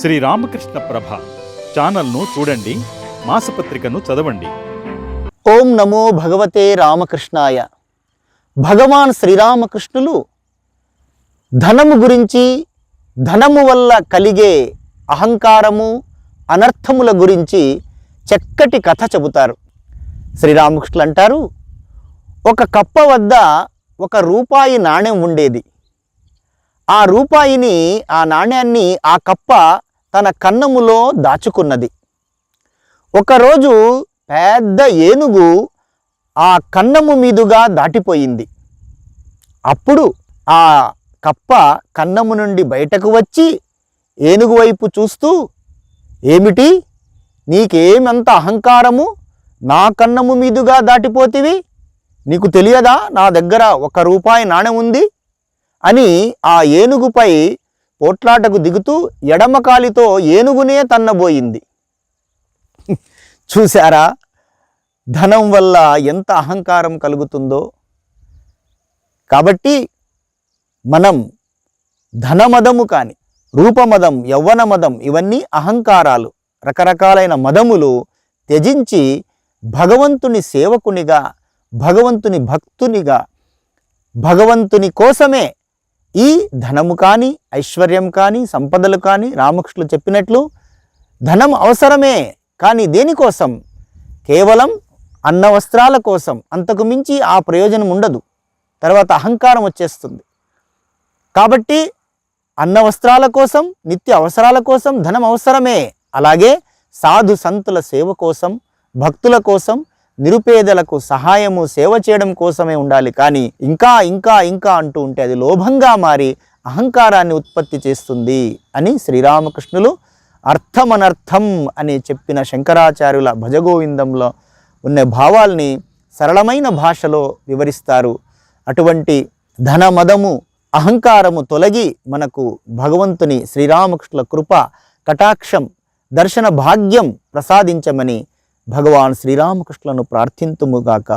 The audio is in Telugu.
శ్రీ రామకృష్ణ ప్రభ ఛానల్ను చూడండి మాసపత్రికను చదవండి. ఓం నమో భగవతే రామకృష్ణాయ. భగవాన్ శ్రీరామకృష్ణులు ధనము గురించి ధనము వల్ల కలిగే అహంకారము అనర్థముల గురించి చక్కటి కథ చెబుతారు. శ్రీరామకృష్ణులు అంటారు ఒక కప్ప వద్ద ఒక రూపాయి నాణ్యం ఉండేది. ఆ రూపాయిని ఆ నాణ్యాన్ని ఆ కప్ప తన కన్నములో దాచుకున్నది. ఒకరోజు పెద్ద ఏనుగు ఆ కన్నము మీదుగా దాటిపోయింది. అప్పుడు ఆ కప్ప కన్నము నుండి బయటకు వచ్చి ఏనుగు వైపు చూస్తూ ఏమిటి? నీకేమంత అహంకారము? నా కన్నము మీదుగా దాటిపోతివి? నీకు తెలియదా? నా దగ్గర ఒక రూపాయి నాణెం ఉంది అని ఆ ఏనుగుపై పోట్లాటకు దిగుతూ ఎడమకాలితో ఏనుగునే తన్నబోయింది. చూశారా? ధనం వల్ల ఎంత అహంకారం కలుగుతుందో. కాబట్టి మనం ధనమదము కానీ రూపమదం యవ్వన మదం ఇవన్నీ అహంకారాలు రకరకాలైన మదములు త్యజించి భగవంతుని సేవకునిగా భగవంతుని భక్తునిగా భగవంతుని కోసమే ఈ ధనము కానీ ఐశ్వర్యం కానీ సంపదలు కానీ రామకృష్ణులు చెప్పినట్లు ధనం అవసరమే కానీ దేనికోసం కేవలం అన్న వస్త్రాల కోసం. అంతకు మించి ఆ ప్రయోజనం ఉండదు. తర్వాత అహంకారం వచ్చేస్తుంది. కాబట్టి అన్న వస్త్రాల కోసం నిత్య అవసరాల కోసం ధనం అవసరమే. అలాగే సాధు సంతుల సేవ కోసం భక్తుల కోసం నిరుపేదలకు సహాయము సేవ చేయడం కోసమే ఉండాలి. కానీ ఇంకా ఇంకా ఇంకా అంటూ ఉంటే అది లోభంగా మారి అహంకారాన్ని ఉత్పత్తి చేస్తుంది అని శ్రీరామకృష్ణులు అర్థమనర్థం అని చెప్పిన శంకరాచార్యుల భజగోవిందంలో ఉన్న భావాల్ని సరళమైన భాషలో వివరిస్తారు. అటువంటి ధనమదము అహంకారము తొలగి మనకు భగవంతుని శ్రీరామకృష్ణుల కృప కటాక్షం దర్శన భాగ్యం ప్రసాదించమని భగవాన్ శ్రీరామకృష్ణులను ప్రార్థింతుముగాక